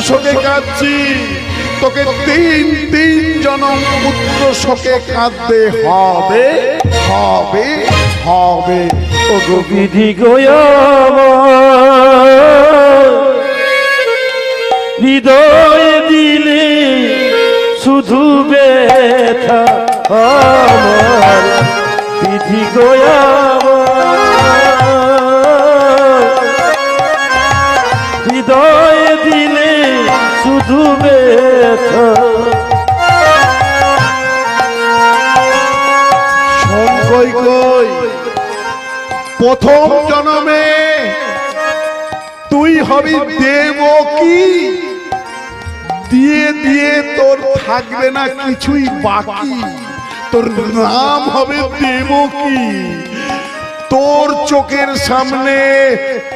শোকে কাঁদছি। তোকে তিন তিন জনম পুত্র শোকে কাঁদতে হবে। হবে হবে। বিধি হৃদয় দিলে শুধু আমার। বিধি হৃদয় কই? প্রথম জন্মে তুই হবি দেব কি? দিয়ে দিয়ে তোর থাকবে না কিছুই বাকি। তোর নাম হবে দেব কি? তোর চোখের সামনে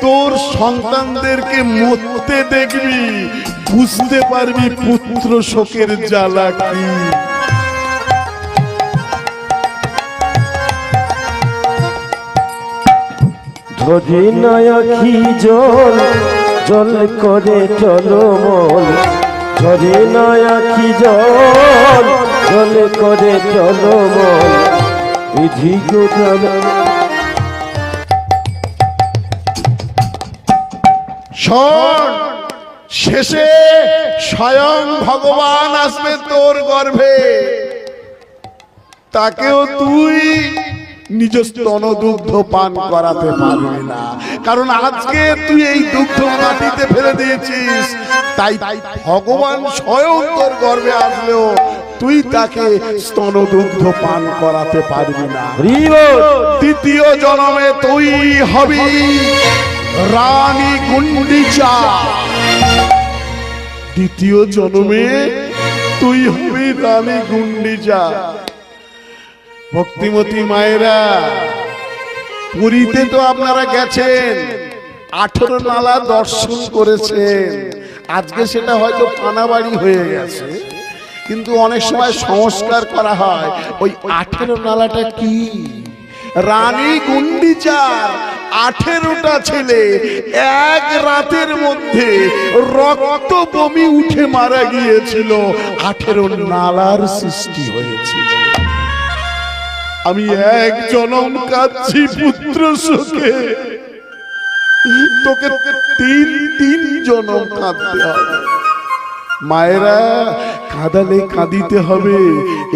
তোর সন্তানদেরকে মরতে দেখবি, বুঝতে পারবি পুত্র শোকের জ্বালা কি। নয়াখি জল জল করে চলমল নয়াখি জল জল করে চলমল বিধি শোন, শেষে স্বয়ং ভগবান আসবে তোর গর্ভে। তাকেও তুই নিজ স্তন দুগ্ধ পান করাতে পারবি না। কারণ আজকে তুই এই দুগ্ধ মাটিতে ফেলে দিয়েছিস। তাই ভগবান স্বয়ং তোর গর্ভে আসলেও তুই তাকে স্তন দুগ্ধ পান করাতে পারবি না। তৃতীয় জন্মে তুই হবি রানী গুন্ডিচা। দ্বিতীয় জন্মে তুই হবি রানী গুন্ডিচা। ভক্তিমতী মায়েরা, পুরীতে তো আপনারা গেছেন, আঠেরো নালা দর্শন করেছেন। আজকে সেটা হয়তো পানাবাড়ি হয়ে গেছে, কিন্তু অনেক সময় সংস্কার করা হয়। ওই আঠেরো নালাটা কি? রানী গুন্ডিচার, আঠেরোটা ছেলে এক রাতের মধ্যে রক্ত বমি উঠে মারা গিয়েছিল। আঠেরো নালার সৃষ্টি হয়েছিল। আমি এক জনম কাঁদছি পুত্র শোকে। তোকে তিন তিন জনম কাঁদতে হবে মায়েরা, কাঁদালে কাঁদিতে হবে,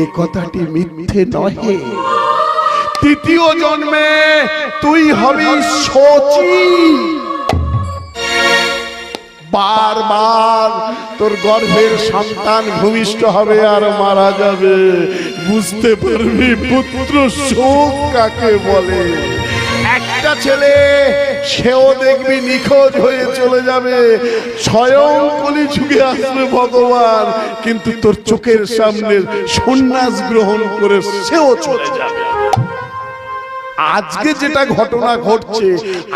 এ কথাটি মিথ্যে নহে। তৃতীয় জন্মে তুই হবি সচি বারবার তোর গর্ভের সন্তান ভূমিষ্ঠ হবে আর মারা যাবে। বুঝতে পারবি, পুত্র শোক কাকে বলে? একটা ছেলে, সেও দেখবি নিখোঁজ হয়ে চলে যাবে। স্বয়ং কলি যুগে আসবে ভগবান, কিন্তু তোর চোখের সামনে সন্ন্যাস গ্রহণ করে সেও চলে যাবে। আজকে যেটা ঘটনা ঘটছে,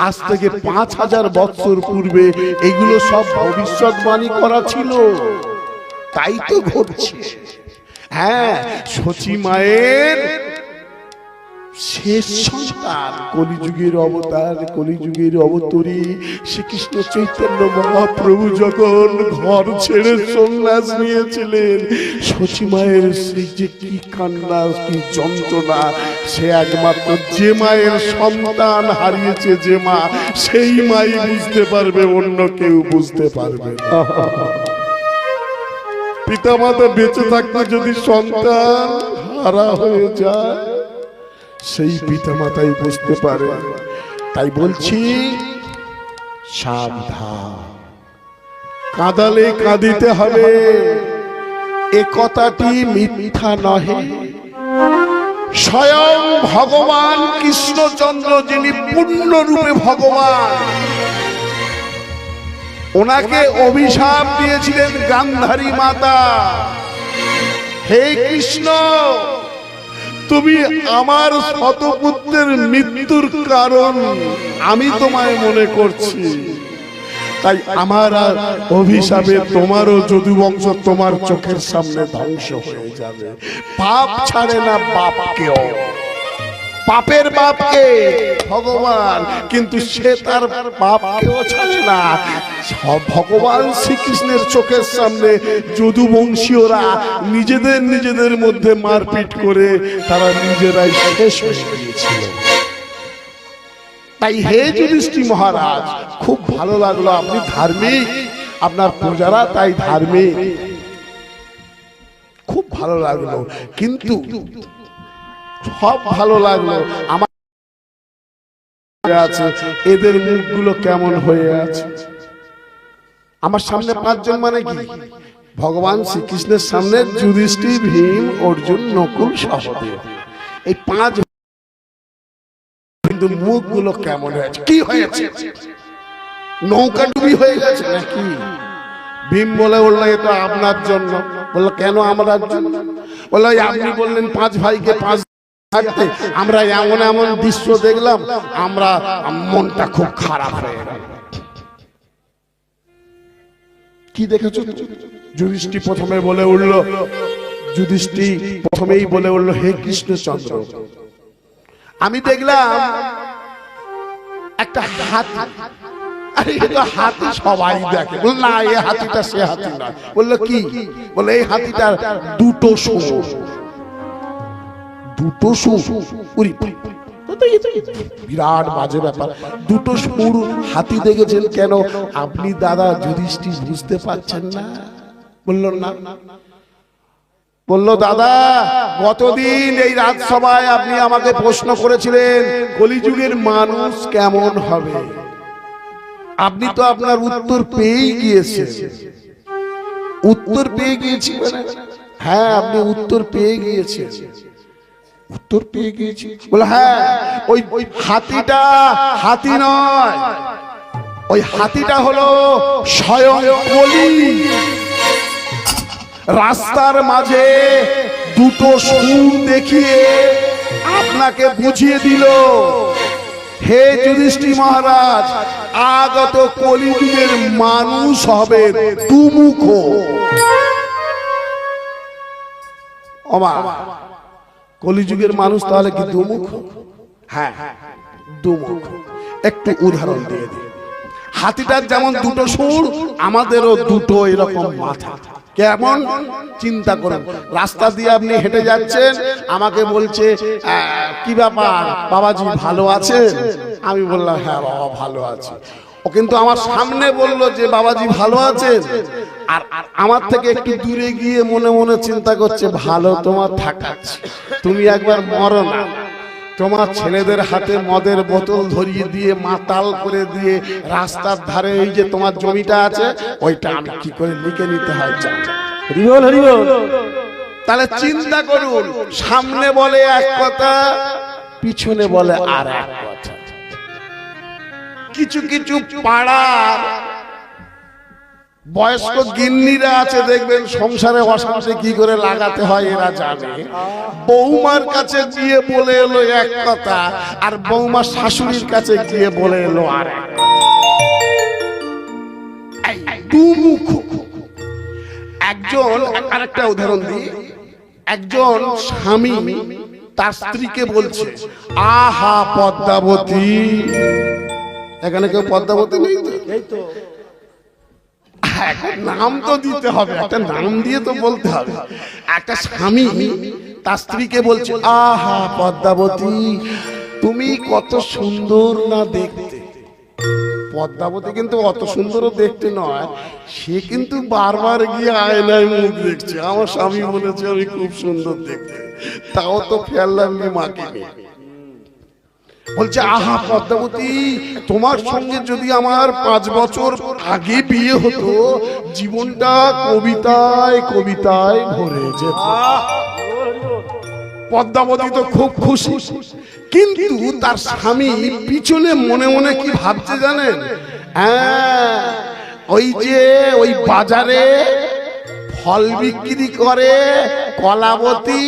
আজ থেকে পাঁচ হাজার বছর পূর্বে এগুলো সব ভবিষ্যৎবাণী করা ছিল। তাই তো ঘটছে। হ্যাঁ সচি মায়ের শেষ সন্তান, কলিযুগের অবতার, কলিযুগের অবতরী, শ্রীকৃষ্ণ চৈতন্য মহাপ্রভু যখন ঘর ছেড়ে সন্ন্যাস নিয়েছিলেন সেই যে কি কান্না, কি যন্ত্রণা, সে একমাত্র যে মায়ের সন্তান হারিয়েছে যে মা, সেই মাই বুঝতে পারবে, অন্য কেউ বুঝতে পারবে না। পিতামাতা বেঁচে থাকতে যদি সন্তান হারা হয়ে যায়, সেই পিতামাতাই বুঝতে পারে। তাই বলছি, সাবধান। কাঁদালে কাঁদিতে হবে। এ কথাটি মিথ্যা নহে। স্বয়ং ভগবান কৃষ্ণচন্দ্র যিনি পূর্ণরূপে ভগবান ওনাকে অভিশাপ দিয়েছিলেন গান্ধারী মাতা। হে কৃষ্ণ তুমি আমার শতপুত্রের মৃত্যুর কারণ আমি তোমায় মনে করছি। তাই আমার আর অভিশাপে তোমারও যদু বংশ তোমার চোখের সামনে ধ্বংস হয়ে যাবে। পাপ ছাড়ে না বাপকেও। পাপের বাপকে। ভগবান, কিন্তু সে তার না। ভগবান শ্রীকৃষ্ণের চোখের সামনে যদুবংশীয়রা নিজেদের নিজেদের মধ্যে মারপিট করে তারা নিজেরাই শেষ হয়ে গিয়েছিল। তাই হে যুধিষ্ঠি মহারাজ, খুব ভালো লাগল আপনি ধার্মিক, আপনার প্রজারা তাই ধার্মিক। খুব ভালো লাগল, কিন্তু সব ভালো লাগল। আমার আছে, এদের মুখগুলো কেমন হয়ে আছে? আমার সামনে পাঁচজন মানে কি? ভগবান শ্রীকৃষ্ণের সামনে যুধিষ্ঠি ভীম, অর্জুন, নকুল সহদেব এই পাঁচ কিন্তু মুখগুলো কেমন হয়েছে কি হয়েছে? নৌকা ডুবি হয়ে গেছে নাকি? ভীম বলে উঠল এটা আপনার জন্য। বলল, কেন আমার জন্য? বলল আপনি বললেন পাঁচ ভাইকে পাঁচ থাকতে আমরা এমন এমন দৃশ্য দেখলাম, আমরা মনটা খুব খারাপ হয়ে গেল। কি যুধিষ্ঠি প্রথমে বলে উঠল, যুধিষ্ঠি প্রথমেই বলে উঠল, হে কৃষ্ণচন্দ্র, আমি দেখলাম একটা হাতি। আরে হাতি সবাই দেখে। বল না এই হাতিটা সে হাতি না বলল, কি? বলে এই হাতিটার দুটো সুর দুটো সুর উরি, বিরাট বাজে ব্যাপার। দুটো সুর হাতি দেখেছেন কেন? আপনি দাদা যুধিষ্ঠির বুঝতে পারছেন না। বলল না। বলল দাদা গতদিন এই রাজসভায় আপনি আমাকে প্রশ্ন করেছিলেন কলিযুগের মানুষ কেমন হবে? আপনি তো আপনার উত্তর পেয়েই গিয়েছেন। উত্তর পেয়ে গিয়েছি মানে? হ্যাঁ আপনি উত্তর পেয়ে গিয়েছেন। উত্তর পেয়ে গিয়েছি। বলে হ্যাঁ ওই ওই হাতিটা হাতি নয়। ওই হাতিটা হলো স্বয়ং কলি রাস্তার মাঝে দুটো সুর দেখিয়ে আপনাকে বুঝিয়ে দিল, হে যুধিষ্ঠি মহারাজ, আগত কলিযুগের মানুষ হবে দুমুখ। অমা কলিযুগের মানুষ তাহলে কি দুমুখ? হ্যাঁ দুমুখ। একটু উদাহরণ দিয়ে দিই। হাতিটার যেমন দুটো সুর, আমাদেরও দুটো এরকম মাথা। কেমন? চিন্তা করুন। রাস্তা দিয়ে আপনি হেঁটে যাচ্ছেন, আমাকে বলছে কি ব্যাপার? বাবাজি ভালো আছেন? আমি বললাম হ্যাঁ বাবা ভালো আছে। ও কিন্তু আমার সামনে বলল যে বাবাজি ভালো আছেন? আর আমার থেকে একটু দূরে গিয়ে মনে মনে চিন্তা করছে ভালো তোমার থাকাচ্ছে তুমি একবার মরো না। তোমার ছেলেদের হাতে মদের বোতল ধরিয়ে দিয়ে মাতাল করে দিয়ে রাস্তার ধারে এই যে তোমার জমিটা আছে ওইটা আমি কি করে লিখে নিতে হয়? জানি। হরিবল হরিবল তাহলে চিন্তা করুন সামনে বলে এক কথা পিছনে বলে আর এক কথা। কিছু কিছু পাড়ার বয়স্ক গিন্নিরা আছে, দেখবেন সংসারে অশান্তি কি করে লাগাতে হয় এরা জানে। বৌমার কাছে গিয়ে বলে এলো এক কথা, আর বৌমার শাশুড়ির কাছে গিয়ে বলে এলো আর একজন, আরেকটা উদাহরণ দিই। একজন স্বামী তার স্ত্রীকে বলছে, আহা পদ্মাবতী এখানে কেউ পদ্মাবতী নেই তো নাম তো দিতে হবে একটা নাম দিয়ে তো বলতে হবে। একটা স্বামী তার স্ত্রীকে বলছে আহা পদ্মাবতী তুমি কত সুন্দর না দেখতে। পদ্মাবতী কিন্তু অত সুন্দরও দেখতে নয় সে কিন্তু বারবার গিয়ে আয়নায় মুখ দেখছে। আমার স্বামী বলেছে আমি খুব সুন্দর দেখতে। তাও তো লাগবে মাকে নিয়ে। বলছে, আহা, পদ্মাবতী, তোমার সঙ্গে যদি আমার পাঁচ বছর আগে বিয়ে হতো, জীবনটা কবিতায় কবিতায় ভরে যেত। পদ্মাবতী তো খুব খুশি। কিন্তু তার স্বামী পিছনে মনে মনে কি ভাবছে জানেন? হ্যাঁ ওই যে ওই বাজারে ফল বিক্রি করে কলাবতী,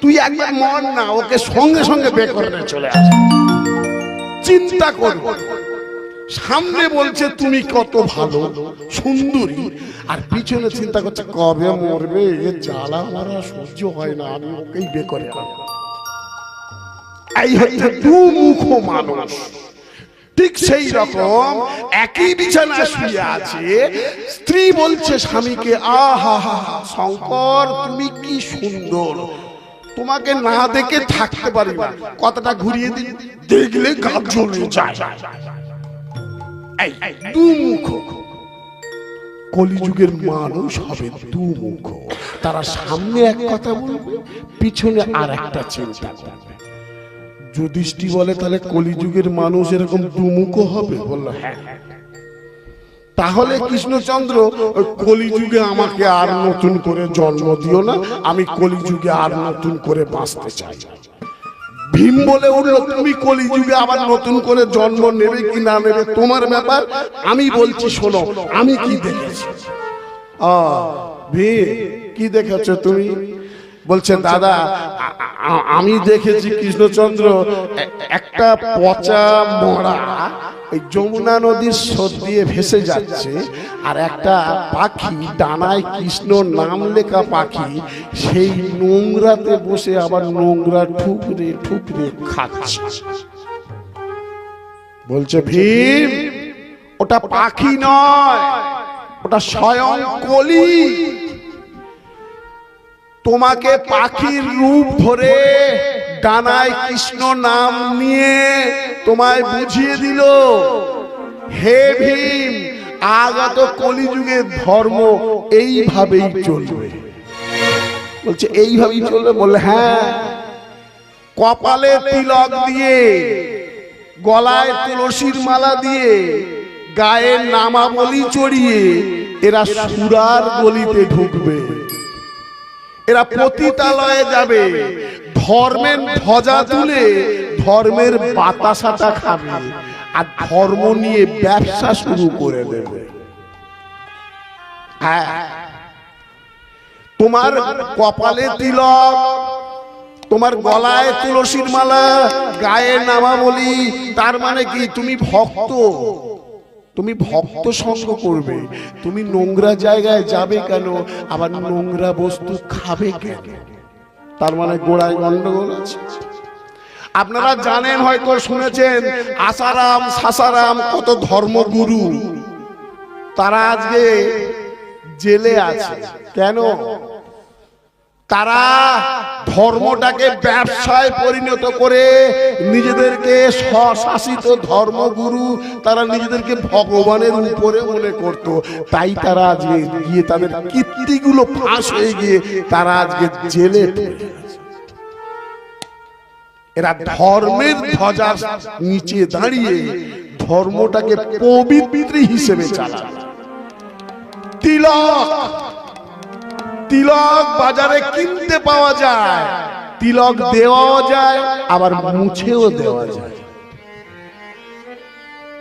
তুই একবার মর না, ওকে সঙ্গে সঙ্গে বে করে চলে আসে চিন্তা করব সামনে বলছে, তুমি কত ভালো, সুন্দরী। আর পিছনে চিন্তা করছে, কবে মরবে? জ্বালা মারা সহ্য হয় না, আমি ওকেই বে করে। এই হচ্ছে দুমুখ মানুষ। ঠিক সেই রকম একই বিছানা শুয়ে আছে। স্ত্রী বলছে, স্বামীকে, আহা হা শঙ্কর, তুমি কি সুন্দর। তোমাকে না দেখে থাকতে পারি না। কথাটা ঘুরিয়ে দিন। দেখলে গা জ্বলে কলিযুগের মানুষ হবে দুমুখ তারা সামনে এক কথা বলবে, পিছনে আর একটা চিন্তা যুধিষ্ঠি বলে তাহলে কলিযুগের মানুষ এরকম দুমুখ হবে? বলল হ্যাঁ। তাহলে কৃষ্ণচন্দ্র, কলিযুগে আমাকে আর নতুন করে জন্ম দিও না, আমি কলিযুগে আর নতুন করে বাঁচতে চাই। ভীম বলে উঠল, তুমি কলিযুগে আবার নতুন করে জন্ম নেবে কি না নেবে তোমার ব্যাপার? আমি বলছি, শোনো, আমি কি দেখেছি? আ ভীম, কি দেখেছ তুমি? বলছে দাদা আমি দেখেছি কৃষ্ণচন্দ্র একটা পচা মরা ওই যমুনা নদীর স্রোত দিয়ে ভেসে যাচ্ছে আর একটা পাখি ডানায় কৃষ্ণ নাম লেখা পাখি। সেই নোংরাতে বসে আবার নোংরা ঠুকরে ঠুকরে খাচ্ছে। বলছে ভীম ওটা পাখি নয় ওটা স্বয়ং কলি। তোমাকে পাখির রূপ ধরে ডানায় কৃষ্ণ নাম নিয়ে তোমায় বুঝিয়ে দিল। হে ভীম আগত কলিযুগের ধর্ম এইভাবেই চলবে। বলছে এইভাবেই চলবে? বলে হ্যাঁ। কপালে তিলক দিয়ে গলায় তুলসীর মালা দিয়ে গায়ে নামাবলি চড়িয়ে এরা সুরার গলিতে ঢুকবে। এরা পতিতালয়ে যাবে। ধর্মের ধ্বজা তুলে ধর্মের বাতাসাটা খাবে। আর ধর্ম নিয়ে ব্যবসা শুরু করে দেবে। হ্যাঁ। তোমার কপালে তিলক তোমার গলায় তুলসীর মালা গায়ে নামাবলি তার মানে কি তুমি ভক্ত? তুমি ভক্ত সঙ্গ করবে। তুমি নোংরা জায়গায় যাবে কেন? আবার নোংরা বস্তু খাবে কেন? তার মানে গোড়ায় গন্ডগোল আছে। আপনারা জানেন, হয়তো শুনেছেন আসারাম সাসারাম কত ধর্মগুরু। তারা আজকে জেলে আছে। কেন? তারা ধর্মটাকে ব্যবসায় পরিণত করে নিজেদেরকে স্বশাসিত ধর্মগুরু তারা নিজেদেরকে ভগবানের উপরে মনে করত। তাই তারা আজকে গিয়ে তাদের কীর্তিগুলো ফাঁস হয়ে গিয়ে তারা আজকে জেলে এরা ধর্মের ধ্বজার নিচে দাঁড়িয়ে ধর্মটাকে পবিত্র হিসেবে চালায়। তিলক! তিলক বাজারে কিনতে পাওয়া যায়। তিলক দেওয়াও যায়, আবার মুছেও দেওয়া যায়।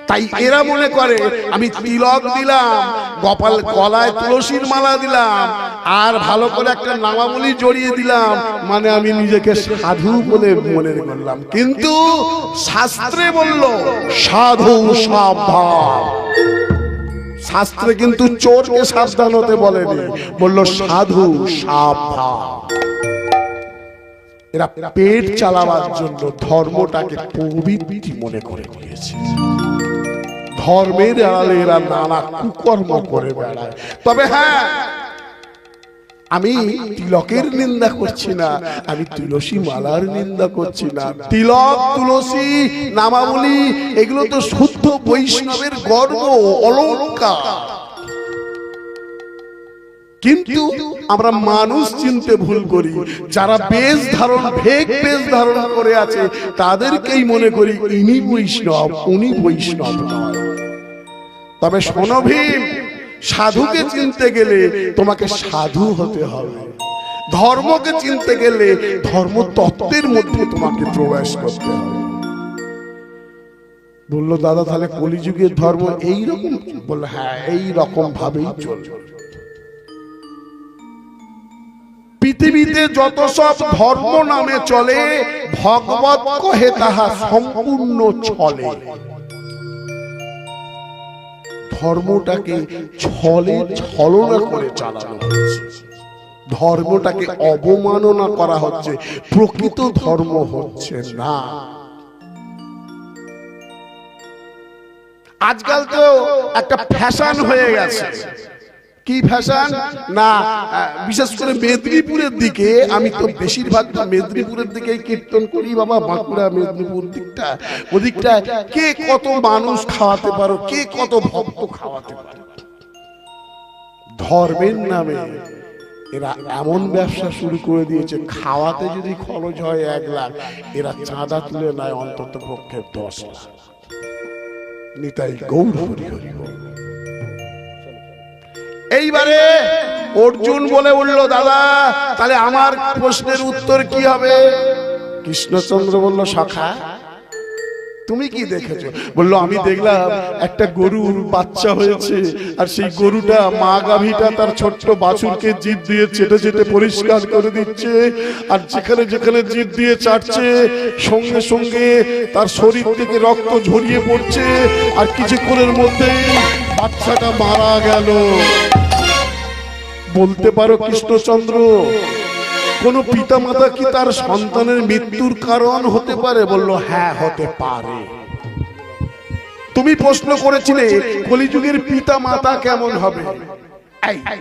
তাই এরা মনে করে, আমি তিলক দিলাম, গোপাল গলায় তুলসীর মালা দিলাম, আর ভালো করে একটা নামাবলি জড়িয়ে দিলাম মানে আমি নিজেকে সাধু বলে মনে করলাম। কিন্তু শাস্ত্রে বলল, সাধু সাবধান। শাস্ত্রে কিন্তু চোরকে সাবধান হতে বলেনি। বলল, সাধু, সাবধান। এরা পেট চালাবার জন্য ধর্মটাকে পবিত্র মনে করে নিয়েছে। ধর্মের আড়ালে এরা নানা কুকর্ম করে বেড়ায়। তবে হ্যাঁ আমি তিলকের নিন্দা করছি না। আমি তুলসী মালার নিন্দা করছি না। তিলক তুলসী নামাবলী এগুলো তো শুদ্ধ বৈষ্ণবের গর্ব অলঙ্কার। কিন্তু আমরা মানুষ চিনতে ভুল করি। যারা বেশ ধারণ ভেগ বেশ ধারণ করে আছে তাদেরকেই মনে করি ইনি বৈষ্ণব উনি বৈষ্ণব নয়। তবে শোনো ভীম সাধুকে চিনতে গেলে তোমাকে সাধু হতে হবে। ধর্মকে চিনতে গেলে ধর্ম তত্ত্বের মধ্যে তোমাকে প্রবেশ করতে হবে। বলল দাদা তাহলে কলিযুগের ধর্ম এই রকম? বলল হ্যাঁ এই রকম ভাবেই চলবে। পৃথিবীতে যত সব ধর্ম নামে চলে ভগবত কহে তাহা সম্পূর্ণ চলে। ধর্মটাকে ছলে ছলনা করে চালানো হচ্ছে। ধর্মটাকে অবমাননা করা হচ্ছে। প্রকৃত ধর্ম হচ্ছে না। আজকাল তো একটা ফ্যাশন হয়ে গেছে। কি ফ্যাশন? না বিশেষ করে মেদিনীপুরের দিকে আমি তো বেশিরভাগ মেদিনীপুরের দিকে কীর্তন করি বাবা, বাঁকুড়া, মেদিনীপুর দিকটা। ওদিকটা কে কত মানুষ খাওয়াতে পারো, কে কত ভক্ত খাওয়াতে পারো। ধর্মের নামে এরা এমন ব্যবসা শুরু করে দিয়েছে, খাওয়াতে যদি খরচ হয় এক লাখ, এরা চাঁদা তুলে নেয় অন্তত পক্ষে দশ লাখ। নিতাই গৌর হরি হরি। এইবারে অর্জুন বলে উঠল দাদা তাহলে আমার প্রশ্নের উত্তর কি হবে? কৃষ্ণচন্দ্র বলল সখা তুমি কি দেখেছ? বলল আমি দেখলাম একটা গরুর বাচ্চা হয়েছে আর সেই গরুটা মা গাভীটা তার ছোট্ট বাছুরকে জিভ দিয়ে চেটে চেটে পরিষ্কার করে দিচ্ছে আর যেখানে যেখানে জিভ দিয়ে চাটছে সঙ্গে সঙ্গে তার শরীর থেকে রক্ত ঝরিয়ে পড়ছে আর কিছুক্ষণের মধ্যেই বাচ্চাটা মারা গেল। বলতে পারো কৃষ্ণচন্দ্র কোন পিতামাতা কি তার সন্তানের মৃত্যুর কারণ হতে পারে? বলল হ্যাঁ হতে পারে। তুমি প্রশ্ন করেছিলে, কলিযুগের পিতা মাতা কেমন হবে?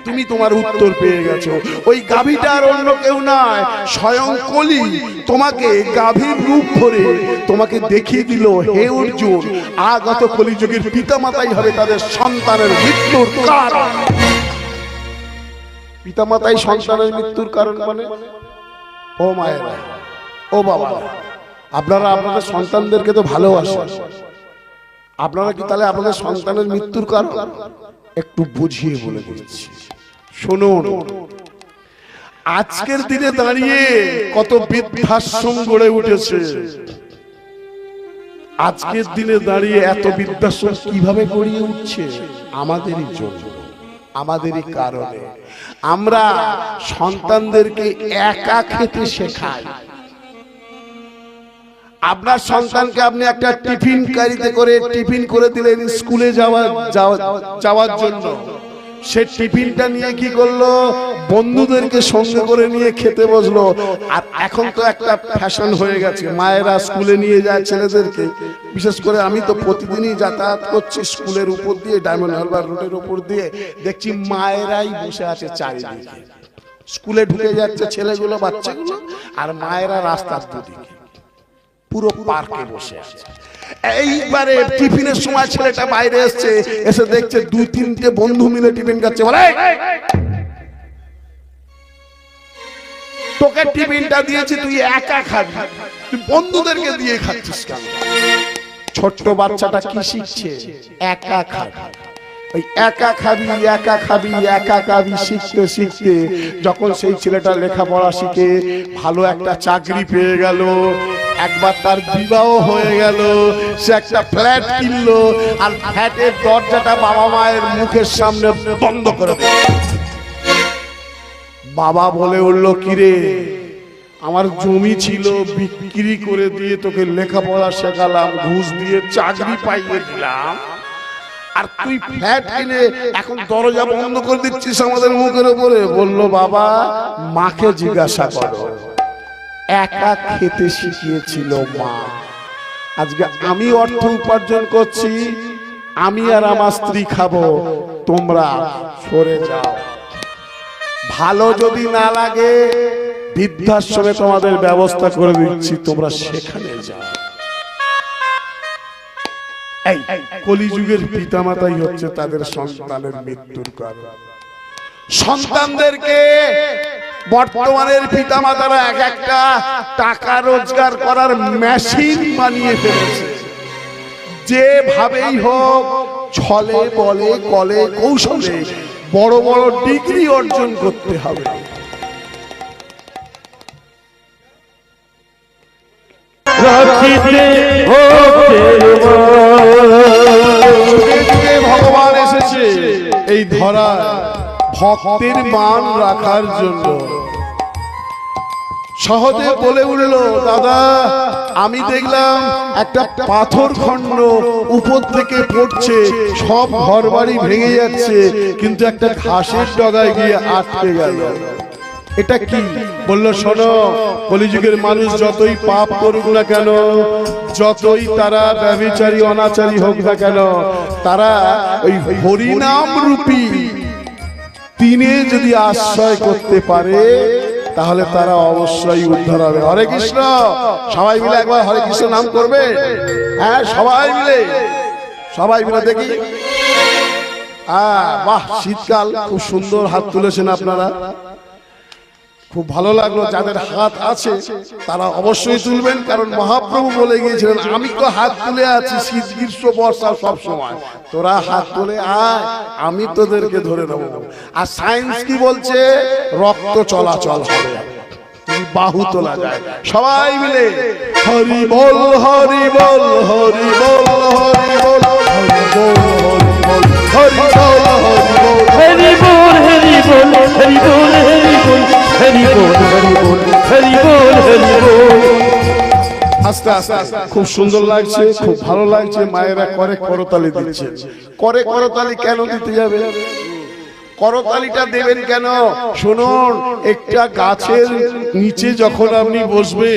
তুমি তোমার উত্তর পেয়ে গেছো। ওই গাভীটা আর অন্য কেউ নয়, স্বয়ং কলি। তোমাকে গাভীর রূপ ধরে তোমাকে দেখিয়ে দিল, হে অর্জুন, আগত কলিযুগের পিতা মাতাই হবে তাদের সন্তানের মৃত্যুর কারণ। পিতামাতাই সন্তানের মৃত্যুর কারণ মানে? ও মায়েরা ও বাবা আপনারা আপনাদের সন্তানদেরকে তো ভালোবাসেন। আপনারা কি তাহলে আপনাদের সন্তানের মৃত্যুর কারণ? একটু বুঝিয়ে বলে দিচ্ছি। শুনুন। আজকের দিনে দাঁড়িয়ে কত বৃদ্ধাশ্রম গড়ে উঠেছে। আজকের দিনে দাঁড়িয়ে এত বৃদ্ধাশ্রম কীভাবে গড়িয়ে উঠছে? আমাদেরই জন্য। আমাদেরই কারণে। আমরা সন্তানদেরকে একা খেতে শেখাই। আপনার সন্তানকে আপনি একটা টিফিন গাড়িতে করে টিফিন করে দিলেন স্কুলে যাওয়া- যাওয়ার জন্য। সে টিফিনটা নিয়ে কি করল? বন্ধুদেরকে সঙ্গে করে নিয়ে খেতে বসল। আর এখন তো একটা ফ্যাশন হয়ে গেছে। মায়েরা স্কুলে নিয়ে যায় ছেলেদেরকে। বিশেষ করে আমি তো প্রতিদিনই যাতায়াত করছি স্কুলের উপর দিয়ে, ডায়মন্ড হারবার রোডের উপর দিয়ে। দেখছি মায়েরাই বসে আছে চারিদিকে। স্কুলে ঢুকে যাচ্ছে ছেলেগুলো, বাচ্চাগুলো, আর মায়েরা রাস্তার দুদিকে। পুরো পার্কে বসে আছে। এইবারে টিফিনের সময় ছেলেটা বাইরে এসছে এসে দেখছে দুই তিনটে বন্ধু মিলে টিফিন খাচ্ছে বলে তোকে টিফিনটা দিয়েছি তুই একা খাবি তুই বন্ধুদেরকে দিয়ে খাচ্ছিস কেন ছোট্ট বাচ্চাটা কি শিখছে একা খাবি ওই একা একা একা যখন সেই ছেলেটা লেখাপড়া শিখে, ভালো একটা চাকরি পেয়ে গেল। একবার তার বিবাহ হয়ে গেল। সে একটা ফ্ল্যাট কিনলো আর ফ্ল্যাটের দরজাটা বাবা মায়ের মুখের সামনে বন্ধ করে বাবা বলে উঠল, কিরে, আমার জমি ছিল, বিক্রি করে দিয়ে তোকে লেখাপড়া শেখালাম, ঘুষ দিয়ে চাকরি পাইয়ে দিলাম। আর তুই ফ্ল্যাট কিনে এখন দরজা বন্ধ করে দিচ্ছিস আমাদের মুখের উপরে। বলল বাবা মাকে জিজ্ঞাসা করো। একা খেতে শিখিয়েছিল মা। আজকে আমি অর্থ উপার্জন করছি আমি আর আমার স্ত্রী খাব। তোমরা সরে যাও। ভালো যদি না লাগে বৃদ্ধাশ্রমে তোমাদের ব্যবস্থা করে দিচ্ছি। তোমরা সেখানে যাও। এই কলিযুগের পিতামাতাই হচ্ছে তাদের সন্তানের মৃত্যুর কারণ। সন্তানদেরকে বর্তমানের পিতামাতারা এক একটা টাকা রোজগার করার মেশিন বানিয়ে ফেলেছে। যেভাবেই হোক, ছলে বলে, কলে কৌশলে বড় বড় ডিগ্রি অর্জন করতে হবে। রাখিতে ভক্তের ধরা ভক্তের মান রাখার জন্য। সহজে বলে উঠল, দাদা, আমি দেখলাম একটা পাথর খণ্ড উপর থেকে পড়ছে, সব ঘর বাড়ি ভেঙে যাচ্ছে, কিন্তু একটা ঘাসের ডগায় গিয়ে আটকে গেল। এটা কি? বলল শোনো কলিযুগের মানুষ যতই পাপ করুক না কেন যতই তারা ব্যবচারী অনাচারী হোক না কেন তারা ওই হরিনাম রূপী তিনে যদি আশ্রয় করতে পারে তাহলে তারা অবশ্যই উদ্ধার হবে। হরে কৃষ্ণ! সবাই মিলে একবার হরে কৃষ্ণ নাম করবে। হ্যাঁ, হ্যাঁ সবাই মিলে। সবাই মিলে দেখি। বাহ শীতকাল খুব সুন্দর হাত তুলেছেন আপনারা। খুব ভালো লাগল যাদের হাত আছে তারা অবশ্যই তুলবেন কারণ মহাপ্রভু বলে গিয়েছিলেন আমি তো হাত তুলে আছি শীত গ্রীষ্ম বর্ষা সব সময় তোরা হাত তুলে আয় আমি তোদেরকে ধরে নেব আর সায়েন্স কি বলছে রক্ত চলাচল হবে বাহু তোলা যায় সবাই মিলে হরি বল হরি বল হরি বল হরি বল হরি বল হরি বল হরি বল হরি বল হরি বল হরি বল হরি বল হরি বল হরি বল হরি বল হরি বল। আস্তে আস্তে খুব সুন্দর লাগছে, খুব ভালো লাগছে, মায়েরা করে করতালি দিচ্ছে। করে করতালি কেন দিতে যাবে? করতালিটা দেবেন কেন? শুনুন, একটা গাছের নিচে যখন আপনি বসবে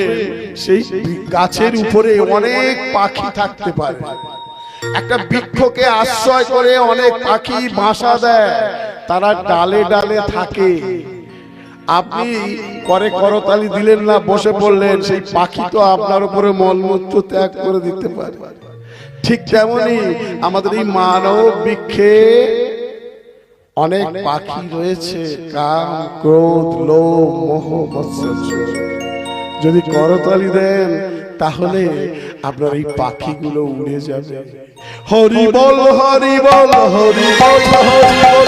সেই গাছের উপরে অনেক পাখি থাকতে পারে। একটা বৃক্ষকে আশ্রয় করে অনেক পাখি বাসা দেয়, তারা ডালে ডালে থাকে। আপনি করে করতালি দিলেন না, বসে পড়লেন, সেই পাখি তো আপনার উপরে মলমূত্র ত্যাগ করে দিতে পারে। ঠিক তেমনি আমাদের এই মানব বৃক্ষে অনেক পাখি রয়েছে, কাম, ক্রোধ, লোভ, মোহ যদি করতালি দেন, তাহলে আপনার এই পাখিগুলো উড়ে যাবে। হরি বল হরি বল হরি বল হরি বল।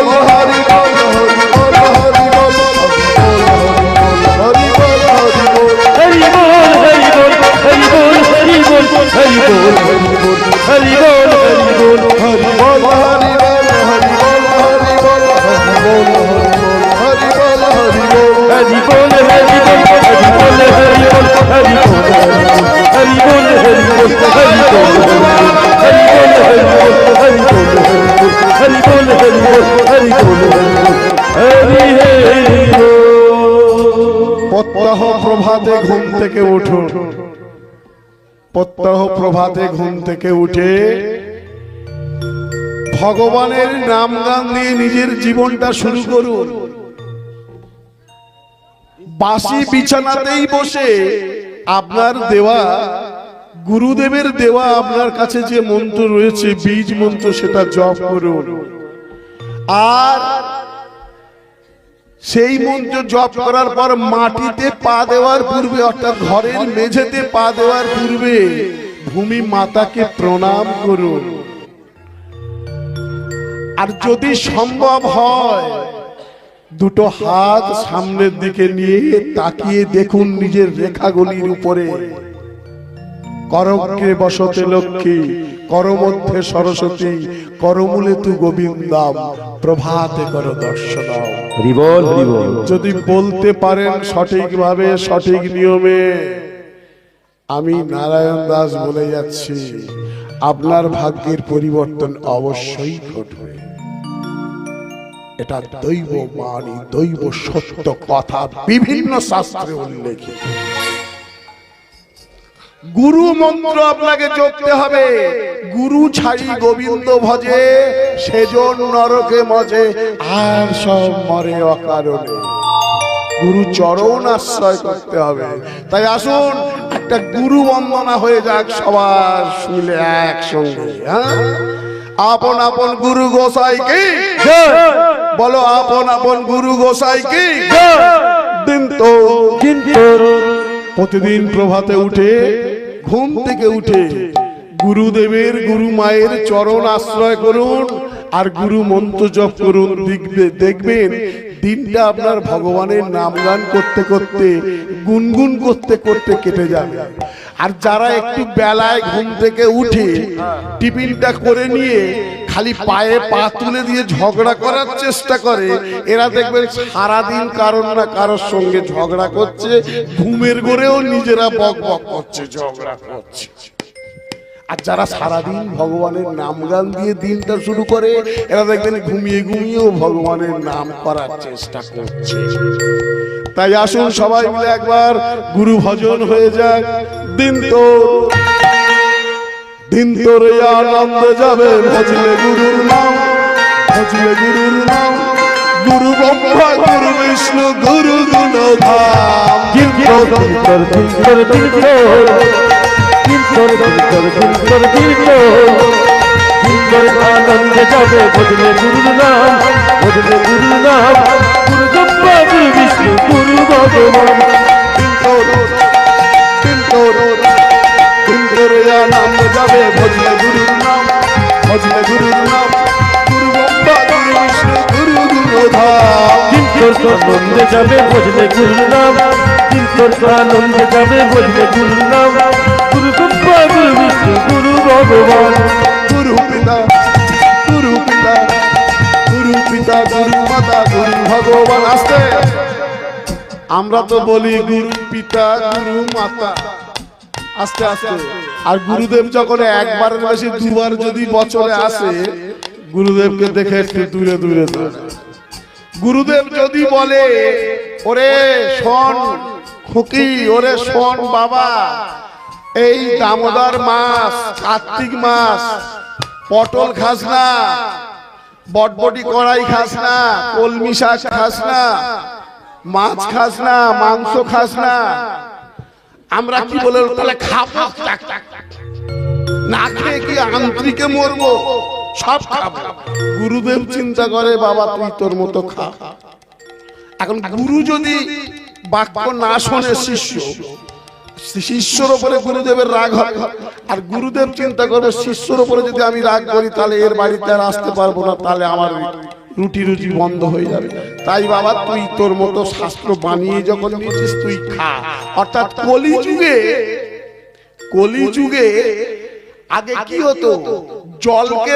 Hari Bol, Hari Bol, Hari Bol, Hari Bol, Hari Bol, Hari Bol, Hari Bol, Hari Bol, Hari বল প্রত্যহ প্রভাতে ঘুম থেকে উঠো। প্রত্যহ প্রভাতে ঘুম থেকে উঠে ভগবানের নাম গান দিয়ে নিজের জীবনটা শুরু করুন বাসি বিছানাতেই বসে আপনার দেওয়া গুরুদেবের দেওয়া আপনার কাছে যে মন্ত্র রয়েছে বীজ মন্ত্র সেটা জপ করুন। আর সেই মন্ত্র জপ করার পর মাটিতে পা দেওয়ার পূর্বে অর্থাৎ ঘরের মেঝেতে পা দেওয়ার পূর্বে ভূমি মাতাকে প্রণাম করুন। আর যদি সম্ভব হয় দুটো হাত সামনের দিকে নিয়ে তাকিয়ে দেখুন নিজের রেখাগুলির উপরে। করগ্রে বসতে লক্ষ্মী করমধ্যে সরস্বতী করমূলে তু গোবিন্দাম প্রভাতে কর বল যদি বলতে পারেন সঠিকভাবে সঠিক নিয়মে আমি নারায়ণ দাস বলে যাচ্ছি আপনার ভাগ্যের পরিবর্তন অবশ্যই ঘটবে। এটা দৈব বাণী দৈব সত্য কথা, বিভিন্ন শাস্ত্রে উল্লেখিত। গুরু মন্ত্র আপনাকে জপতে হবে। গুরু ছাড়ি গোবিন্দ ভজে, সেজন নরকে মজে আর সব মরে অকারণে। গুরু চরণ আশ্রয় করতে হবে। তাই আসুন, একটা গুরু বন্দনা হয়ে যাক সবার শুনলে একসঙ্গে হ্যাঁ? আপন আপন গুরু গোসাই কি বলো আপন আপন গুরু গোসাই কি? দিন তো কিন্তু প্রতিদিন প্রভাতে উঠে, ঘুম থেকে উঠে গুরুদেবের গুরু মায়ের চরণ আশ্রয় করুন আর গুরু মন্ত্র জপ করুন। দেখবে- দেখবেন, দিনটা আপনার ভগবানের নাম গান করতে করতে, গুনগুন করতে করতে কেটে যাবে। আর যারা একটু বেলায় ঘুম থেকে উঠে টিফিনটা করে নিয়ে খালি পায়ে পা তুলে দিয়ে ঝগড়া করার চেষ্টা করে। এরা দেখবেন সারাদিন কারণ না কারোর সঙ্গে ঝগড়া করছে, ঘুমের গড়েও নিজেরা বক বক করছে, ঝগড়া করছে। আর যারা সারাদিন ভগবানের নাম গান দিয়ে দিনটা শুরু করে, এরা দেখবেন ঘুমিয়ে ঘুমিয়েও ভগবানের নাম করার চেষ্টা করছে। তাই আসুন সবাই মিলে একবার গুরু ভজন হয়ে যাক। দিন তো দিন তোরে আনন্দে যাবে ভজলে গুরুর নাম ভজলে গুরুর নাম। গুরু ব্রহ্মা গুরু বিষ্ণু গুরু গুণধাম। কিন্তু আনন্দ যাবে গুরুর নাম গুরুর নাম। গুরু ব্রহ্মা গুরু বিষ্ণু গুরু ভগবান। ভজলে গুরুর নাম গুরু ব্রহ্মা গুরু বিষ্ণু গুরু গুণধাম কিন্তু আনন্দ যাবে বদলে গুরুর নাম। কিন্তু আনন্দ যাবে বদলে গুরুর নাম। গুরু ব্রহ্মা গুরু বিষ্ণু গুরু ভগবান। গুরু পিতা গুরু পিতা গুরু পিতা গুরু মাতা গুরু ভগবান আসতে। আমরা তো বলি গুরু পিতা গুরু মাতা। আস্তে আস্তে। আর গুরুদেব যখন একবার বেশি দুবার যদি বছরে আসে, গুরুদেবকে দেখে একটু দূরে দূরে। গুরুদেব যদি বলে, ওরে শোন, খুকি, ওরে শোন বাবা, এই দামোদর মাস কার্তিক মাস পটল খাস না, বটবটি কড়াই খাস না, কলমি শাক খাস না, মাছ খাস না, মাংস খাস না, আমরা কি বলে, তাহলে খাব। না খেয়ে কি আন্তরিকে মরবো? সব খাব। গুরুদেব চিন্তা করে, বাবা, তুই তোর মতো খা। এখন গুরু যদি বাক্য না শোনে শিষ্য, শিষ্যর উপরে গুরুদেবের রাগ হয়। আর গুরুদেব চিন্তা করবে শিষ্যর উপরে যদি আমি রাগ করি, তাহলে এর বাড়িতে আর আসতে পারব না, তাহলে আমার রুটি রুটি বন্ধ হয়ে যাবে। তাই বাবা, তুই তোর মতো শাস্ত্র বানিয়ে যখন নিয়েছিস, তুই খা। অর্থাৎ কলি যুগে কলি যুগে আগে কি হতো? জলকে